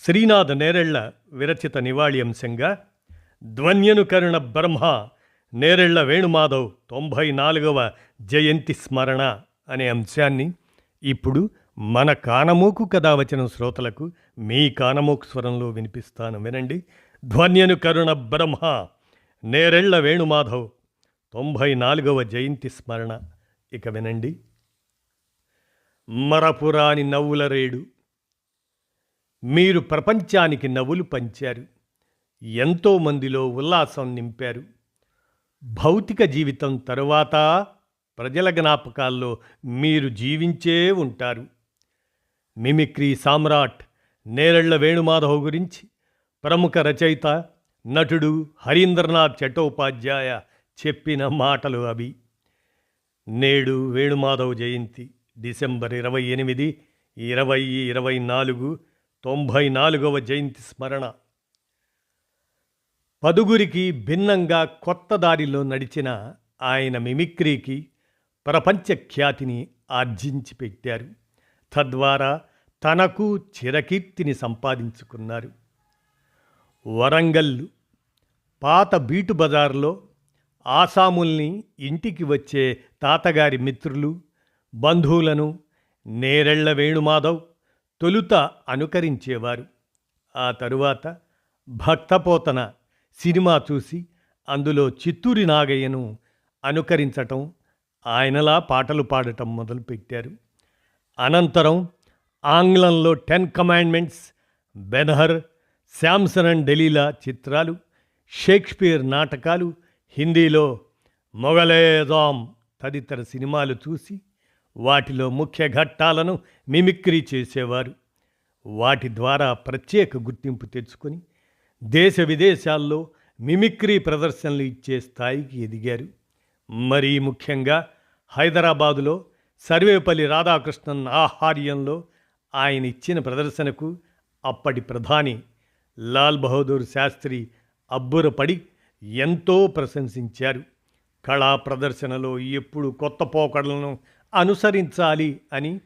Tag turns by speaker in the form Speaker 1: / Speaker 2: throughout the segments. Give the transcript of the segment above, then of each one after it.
Speaker 1: శ్రీనాథ నేరెళ్ళ విరచిత నివాళి అంశంగా ధ్వన్యనుకరణ బ్రహ్మ నేరెళ్ళ వేణుమాధవ్ తొంభై నాలుగవ జయంతి స్మరణ అనే అంశాన్ని ఇప్పుడు మన కానమోకు కథ వచ్చిన శ్రోతలకు మీ కానమోకు స్వరంలో వినిపిస్తాను. వినండి. ధ్వన్యనుకరుణ బ్రహ్మ నేరెళ్ళ వేణుమాధవ్ తొంభై నాలుగవ జయంతి స్మరణ. ఇక వినండి. మరపురాని నవ్వుల రేడు మీరు ప్రపంచానికి నవ్వులు పంచారు. ఎంతోమందిలో ఉల్లాసం నింపారు. భౌతిక జీవితం తరువాత ప్రజల జ్ఞాపకాల్లో మీరు జీవించే ఉంటారు. మిమిక్రీ సామ్రాట్ నేరళ్ళ వేణుమాధవ్ గురించి ప్రముఖ రచయిత నటుడు హరీంద్రనాథ్ చట్టోపాధ్యాయ చెప్పిన మాటలు అవి. నేడు వేణుమాధవ్ జయంతి డిసెంబర్ ఇరవై ఎనిమిది ఇరవై ఇరవై నాలుగు తొంభై నాలుగవ జయంతి స్మరణ. పదుగురికి భిన్నంగా కొత్త దారిలో నడిచిన ఆయన మిమిక్రీకి ప్రపంచ ఖ్యాతిని ఆర్జించి పెట్టారు. తద్వారా తనకు చిరకీర్తిని సంపాదించుకున్నారు. వరంగల్లు పాత బీటు బజార్లో ఆసాముల్ని ఇంటికి వచ్చే తాతగారి మిత్రులు బంధువులను నేరెళ్ళ వేణుమాధవ్ తొలుత అనుకరించేవారు. ఆ తరువాత భక్తపోతన సినిమా చూసి అందులో చిత్తూరి నాగయ్యను అనుకరించటం ఆయనలా పాటలు పాడటం మొదలుపెట్టారు. అనంతరం ఆంగ్లంలో ten commandments Ben Hur Samson and Delilah చిత్రాలు షేక్స్పియర్ నాటకాలు హిందీలో మొగలేదాం తదితర సినిమాలు చూసి వాటిలో ముఖ్య ఘట్టాలను మిమిక్రీ చేసేవారు. వాటి ద్వారా ప్రత్యేక గుర్తింపు తెచ్చుకొని దేశ విదేశాల్లో మిమిక్రీ ప్రదర్శనలు ఇచ్చే స్థాయికి ఎదిగారు. మరీ ముఖ్యంగా హైదరాబాదులో సర్వేపల్లి రాధాకృష్ణన్ ఆహార్యంలో ఆయన ఇచ్చిన ప్రదర్శనకు అప్పటి ప్రధాని లాల్ బహదూర్ శాస్త్రి అబ్బురపడి ఎంతో ప్రశంసించారు. కళా ప్రదర్శనలో ఎప్పుడు కొత్త పోకడలను అనుసరించాలి అని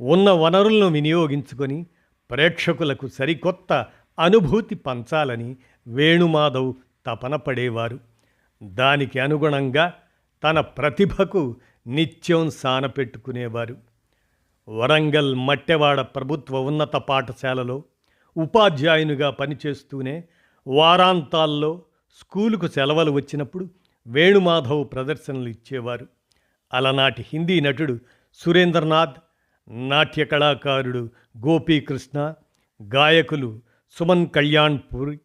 Speaker 1: ఉన్న వనరులను వినియోగించుకొని ప్రేక్షకులకు సరికొత్త అనుభూతి పంచాలని వేణుమాధవ్ తపన పడేవారు. దానికి అనుగుణంగా తన ప్రతిభకు నిత్యం సానపెట్టుకునేవారు వరంగల్ మట్టెవాడ ప్రభుత్వ ఉన్నత పాఠశాలలో ఉపాధ్యాయునిగా పనిచేస్తూనే వారాంతాల్లో స్కూలుకు సెలవులు వచ్చినప్పుడు వేణుమాధవ్ ప్రదర్శనలు ఇచ్చేవారు. అలనాటి హిందీ నటుడు సురేంద్రనాథ్ నాట్య కళాకారుడు గోపీకృష్ణ గాయకులు సుమన్ కళ్యాణ్పూర్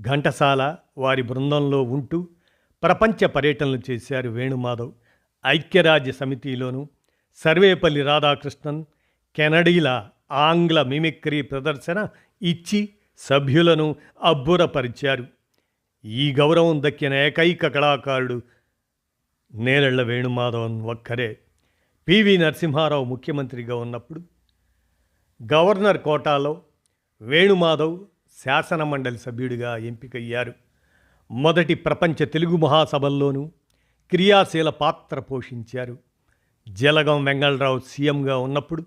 Speaker 1: ఘంటసాల వారి బృందంలో ఉంటూ ప్రపంచ పర్యటనలు చేశారు వేణుమాధవ్. ఐక్యరాజ్య సమితిలోను సర్వేపల్లి రాధాకృష్ణన్ కెనడీల ఆంగ్ల మిమిక్రీ ప్రదర్శన ఇచ్చి సభ్యులను అబ్బురపరిచారు. ఈ గౌరవం దక్కిన ఏకైక కళాకారుడు నేరెళ్ళ వేణుమాధవన్ ఒక్కరే. పివి నరసింహారావు ముఖ్యమంత్రిగా ఉన్నప్పుడు గవర్నర్ కోటాలో వేణుమాధవ్ శాసనమండలి సభ్యుడిగా ఎంపికయ్యారు. మొదటి ప్రపంచ తెలుగు మహాసభల్లోనూ క్రియాశీల పాత్ర పోషించారు. జలగం వెంగళరావు సీఎంగా ఉన్నప్పుడు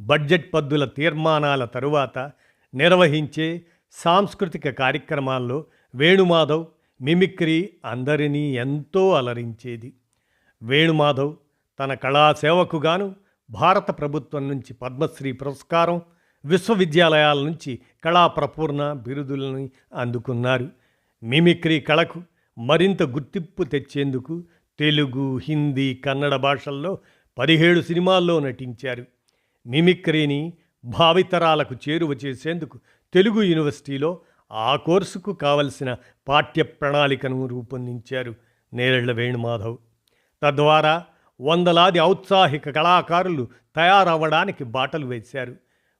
Speaker 1: బడ్జెట్ పద్దుల తీర్మానాల తరువాత నిర్వహించే సాంస్కృతిక కార్యక్రమాల్లో వేణుమాధవ్ మిమిక్రీ అందరినీ ఎంతో అలరించేది. వేణుమాధవ్ తన కళాసేవకు గాను భారత ప్రభుత్వం నుంచి పద్మశ్రీ పురస్కారం విశ్వవిద్యాలయాల నుంచి కళా ప్రపూర్ణ బిరుదులను అందుకున్నారు. మిమిక్రీ కళకు మరింత గుర్తింపు తెచ్చేందుకు తెలుగు హిందీ కన్నడ భాషల్లో పదిహేడు సినిమాల్లో నటించారు. మిమిక్రీని భావితరాలకు చేరువ చేసేందుకు తెలుగు యూనివర్సిటీలో ఆ కోర్సుకు కావలసిన పాఠ్య ప్రణాళికను రూపొందించారు నేరెళ్ళ వేణుమాధవ్. తద్వారా వందలాది ఔత్సాహిక కళాకారులు తయారవ్వడానికి బాటలు వేశారు.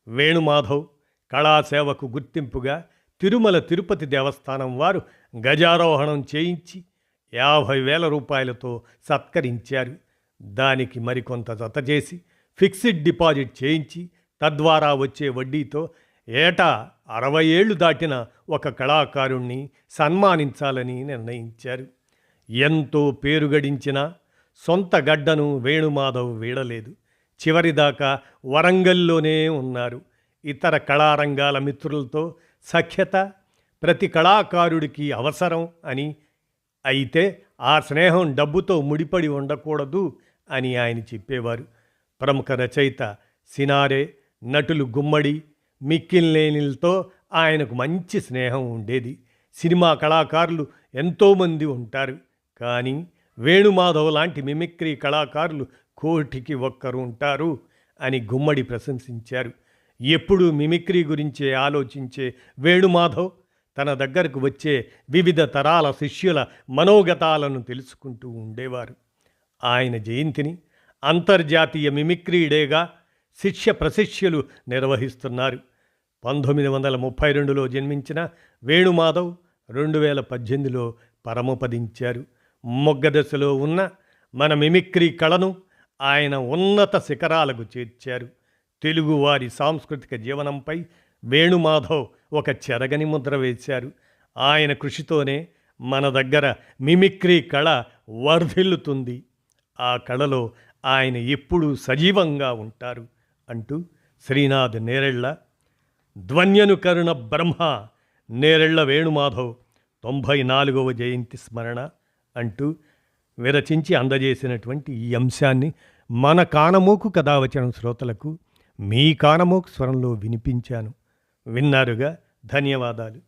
Speaker 1: వేణుమాధవ్ కళాసేవకు గుర్తింపుగా తిరుమల తిరుపతి దేవస్థానం వారు గజారోహణం చేయించి యాభై వేల రూపాయలతో సత్కరించారు. దానికి మరికొంత జత చేసి ఫిక్స్డ్ డిపాజిట్ చేయించి తద్వారా వచ్చే వడ్డీతో ఏటా అరవై ఏళ్ళు దాటిన ఒక కళాకారుణ్ణి సన్మానించాలని నిర్ణయించారు. ఎంతో పేరు గడించిన సొంత గడ్డను వేణుమాధవ్ వీడలేదు. చివరిదాకా వరంగల్లోనే ఉన్నారు. ఇతర కళారంగాల మిత్రులతో సఖ్యత ప్రతి కళాకారుడికి అవసరం అని అయితే ఆ స్నేహం డబ్బుతో ముడిపడి ఉండకూడదు అని ఆయన చెప్పేవారు. ప్రముఖ రచయిత సినారే నటులు గుమ్మడి మిక్కిల్లేనిలతో ఆయనకు మంచి స్నేహం ఉండేది. సినిమా కళాకారులు ఎంతోమంది ఉంటారు. కానీ వేణుమాధవ్ లాంటి మిమిక్రీ కళాకారులు కోటికి ఒక్కరు ఉంటారు అని గుమ్మడి ప్రశంసించారు. ఎప్పుడూ మిమిక్రీ గురించే ఆలోచించే వేణుమాధవ్ తన దగ్గరకు వచ్చే వివిధ తరాల శిష్యుల మనోగతాలను తెలుసుకుంటూ ఉండేవారు. ఆయన జయంతిని అంతర్జాతీయ మిమిక్రీ డేగా శిష్య ప్రశిష్యులు నిర్వహిస్తున్నారు. పంతొమ్మిది వందల ముప్పై రెండులో జన్మించిన వేణుమాధవ్ రెండు వేల పద్దెనిమిదిలో పరమపదించారు. మొగ్గదశలో ఉన్న మన మిమిక్రీ కళను ఆయన ఉన్నత శిఖరాలకు చేర్చారు. తెలుగువారి సాంస్కృతిక జీవనంపై వేణుమాధవ్ ఒక చెరగని ముద్ర వేశారు. ఆయన కృషితోనే మన దగ్గర మిమిక్రీ కళ వర్ధిల్లుతుంది. ఆ కళలో ఆయన ఎప్పుడూ సజీవంగా ఉంటారు అంటూ శ్రీనాథ్ నేరెళ్ళ ధ్వన్యనుకరుణ బ్రహ్మ నేరెళ్ళ వేణుమాధవ్ తొంభై నాలుగవ జయంతి స్మరణ అంటూ విరచించి అందజేసినటువంటి ఈ అంశాన్ని మన కానమోకు కథావచనం శ్రోతలకు మీ కానమోకు స్వరంలో వినిపించాను. విన్నారుగా? ధన్యవాదాలు.